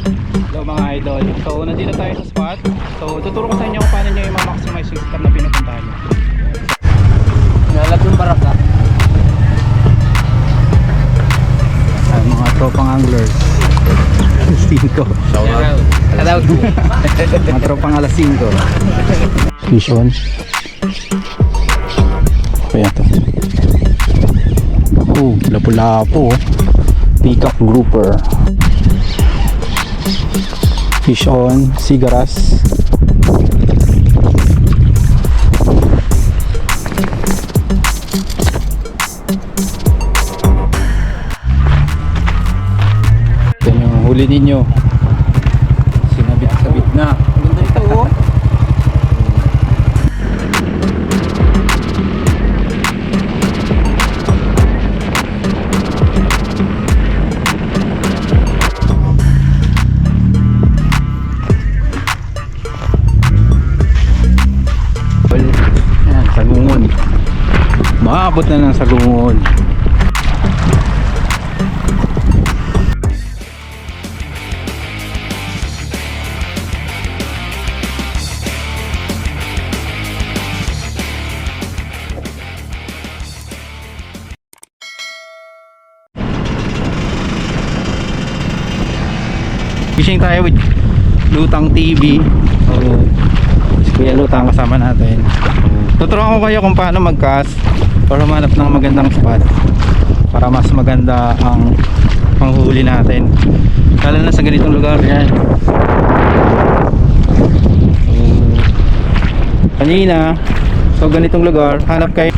Hello mga idol. So nandito tayo sa spot. So tuturo ko sa inyo kung paano nyo i-maximize yung spot na pinupuntahan nyo. Nalag yung baraka. Ay, mga tropang anglers. Alas 5. Shout mga tropang alas 5. Fish on. Kaya to. Oh, lapu-lapo. Peacock grouper. Fish on, sigaras. Yan yung huli ninyo. Sagungon. Maabot na ng sagungon. Fishing tayo with Lutang TV. So, si Kuya Lutang kasama natin. Tuturuan ko kayo kung paano mag-cast para manap ng magandang spot para mas maganda ang panghuli natin. Lalo na sa ganitong lugar yan. So, kanina, so ganitong lugar, hanap kayo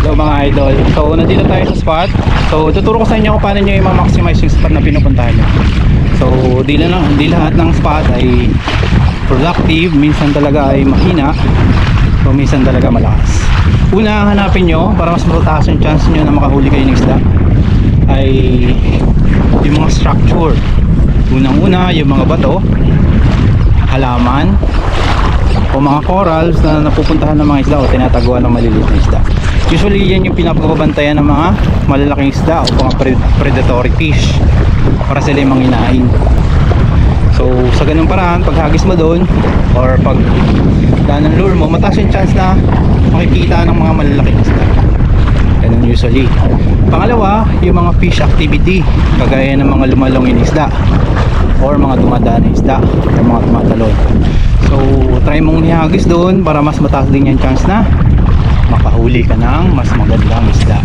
Hello mga idol. So nandito tayo sa spot. So tuturo ko sa inyo kung paano nyo i-maximize yung spot na pinupuntahan nyo. So di, lang, di lahat ng spot ay productive. Minsan talaga ay mahina. So minsan talaga malakas. Una hanapin nyo para mas mataas yung chance nyo na makahuli kayo ng isda ay yung mga structure. Unang-una yung mga bato, halaman, o mga corals na napupuntahan ng mga isda o tinataguan ng maliliit na isda. Usually yan yung pinapagbabantayan ng mga malalaking isda o mga pre- predatory fish para sila yung manginain. So sa ganung paraan, pag hagis mo doon or pag daan ng lure mo, mataas yung chance na makikita ng mga malalaking isda. Ganun usually. Pangalawa, yung mga fish activity, kagaya ng mga lumalongin isda or mga dumadaan na isda o mga tumatalon. So, try mong ihagis doon para mas mataas din yung chance na makahuli ka ng mas magandang isda.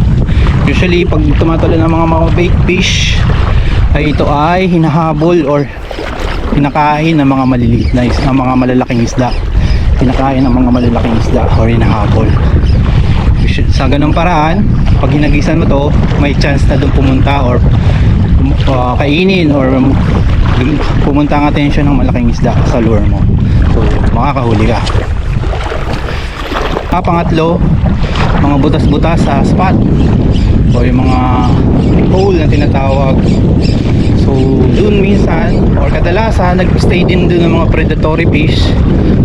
Usually, pag tumatalon ng mga mga bait fish, ay ito ay hinahabol or pinakain ng mga maliliit na isda, mga malalaking isda. Pinakain ng mga malalaking isda or hinahabol. Usually, Sa ganung paraan, pag hinagisan mo to, may chance na doon pumunta or uh, kainin or pumunta ang atensyon ng malaking isda sa lure mo. So, makakahuli ka. Ah, pangatlo, mga butas-butas sa spot o yung mga hole na tinatawag. So, dun minsan or kadalasan nag-stay din dun ng mga predatory fish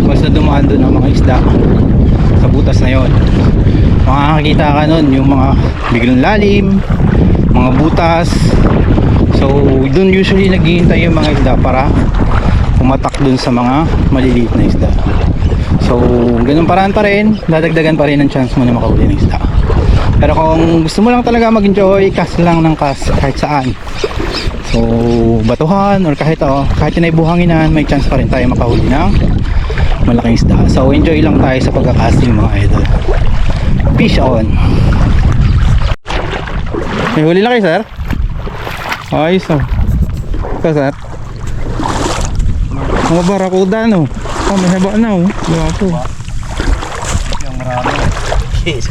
basta dumaan dun ng mga isda sa butas na yon. Makakakita ka nun yung mga biglang lalim, mga butas. So, dun usually naghihintay yung mga isda para pumatak dun sa mga maliliit na isda. So, ganun paraan pa rin, dadagdagan pa rin ang chance mo na makahuli ng isda. Pero kung gusto mo lang talaga mag-enjoy, cast lang ng cast kahit saan. So, batuhan or kahit oh, kahit ay buhanginan, may chance pa rin tayo makahuli ng malaking isda. So, enjoy lang tayo sa pagkakasting mga idol. Fish on. May huli na kayo, sir? Ayos, oh. Ito, sir. Mga barakuda, no? Oh, may haba na, oh. Gapo. Yung marami. Yes,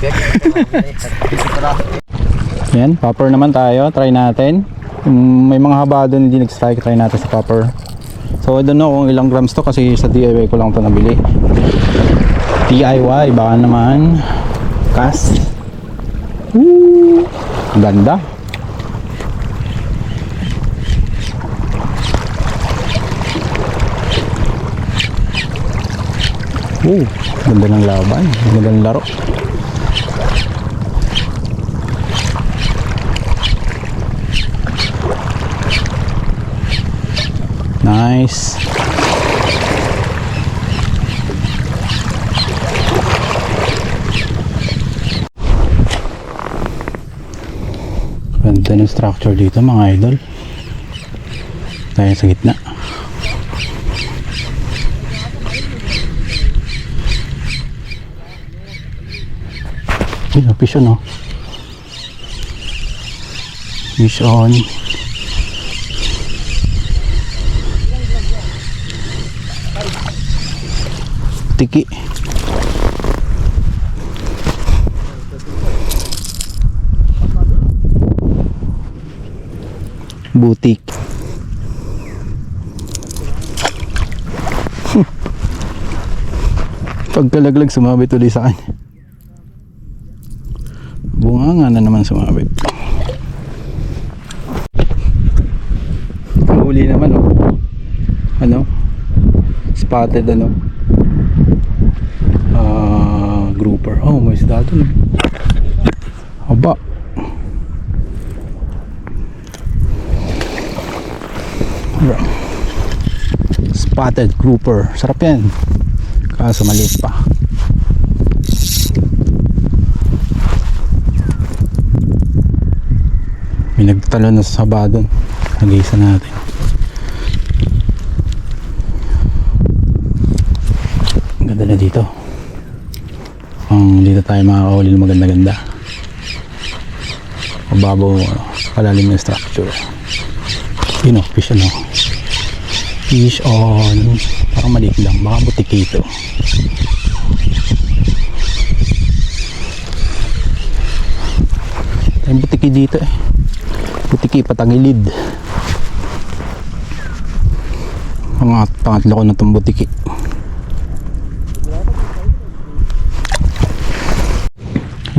Yan, popper naman tayo. Try natin. Kung may mga haba doon hindi nag-strike, try natin sa popper. So, I don't know kung ilang grams to kasi sa DIY ko lang to nabili. DIY, baka naman. Cast. Woo! Ganda. Oh, ganda ng laban. Ganda ng laro. Nice. Ganda ng structure dito mga idol. Tayo sa gitna. Yun, fish on oh. Fish on. Tiki. Butik. Pagkalaglag sumabit ulit sa kanya. Bunga nga na naman sumabit. Huli naman oh. Ano? Spotted ano? Grouper. Oh, may isda dun. Aba. Spotted grouper. Sarap yan. Kaso maliit pa. May nagtalon na sa saba doon. Nag-iisa natin. Ganda na dito. Ang dito tayo makakahuli ng maganda-ganda. Mababaw, ano, kalalim ng structure. Yun o, fish ano. Fish on. Parang maliit lang. Baka butiki ito. Tayong butiki dito eh. Butiki patagilid. Mga pangatlo ko na itong butiki.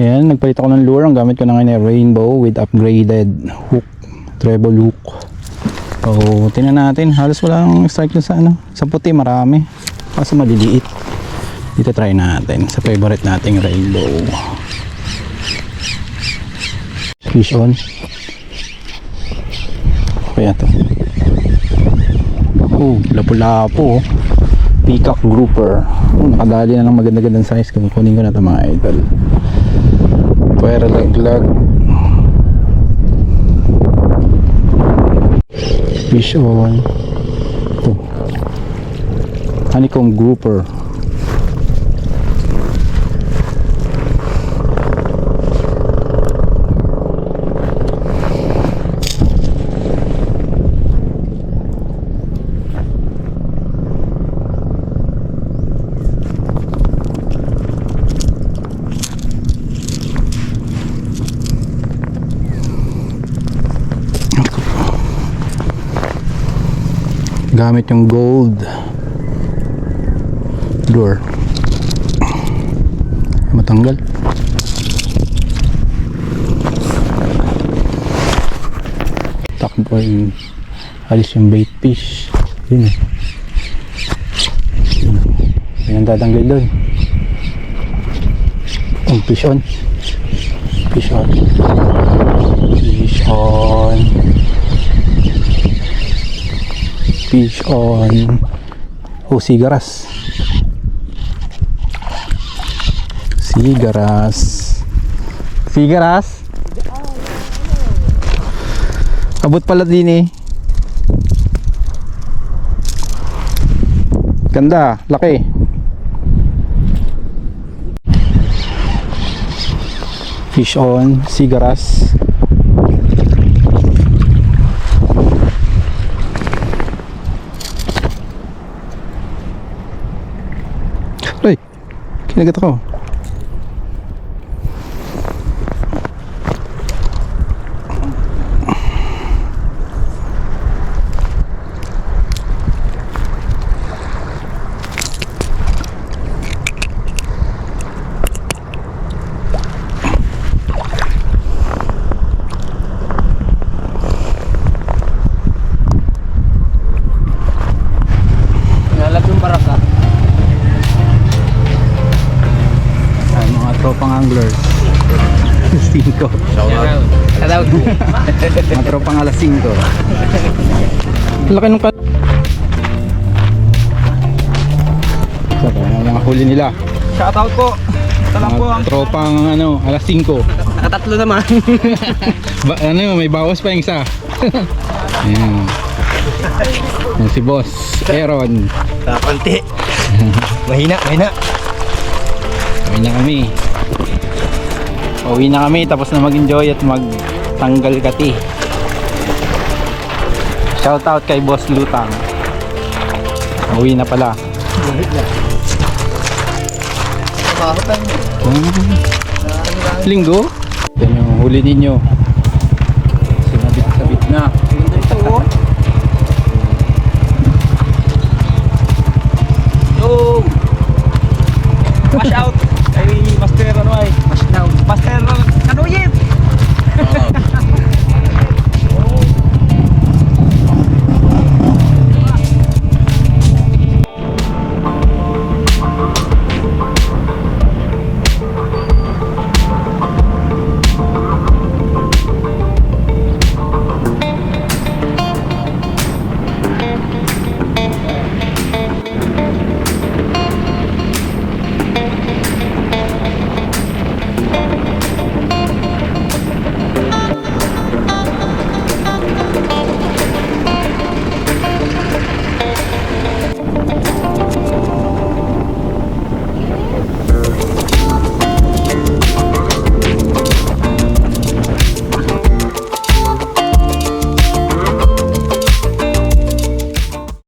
Ayan, nagpalit ako ng lure. Ang gamit ko na ngayon ay rainbow with upgraded hook, treble hook. So, tingnan natin. Halos walang strike dun sa ano. Sa puti marami. Kaso maliliit. Dito try natin. Sa favorite nating rainbow. Fish on. Kaya to. Oh, lapu-lapo. Peacock grouper. Oh, nakadali na ng maganda-gandang size. Kukunin ko na ito mga idol. Pwera laglag. Fish on. Ito. Honeycomb grouper. Gamit yung gold lure matanggal. Takbo yung alis yung bait fish. Yun eh. Yun. Ang tatanggal doon. Ang fish on. Fish on. Fish on fish on oh sigaras sigaras sigaras abot pala din eh. Ganda laki. Fish on sigaras kinagat ako. daw. Mga tropang alas 5. Laki nung So, ano mga huli nila? Shout out po. Mga po ang tropang ano, alas 5. Nakatatlo naman. ba, ano, may bawas pa yung isa. Ayan. Si boss, Aaron. Kapanti. mahina, mahina. Mahina kami. Pauwi na kami tapos na mag-enjoy at mag magtanggal kati. Shout out kay Boss Lutang. Uwi na pala. Ah, Linggo? Yan yung huli ninyo.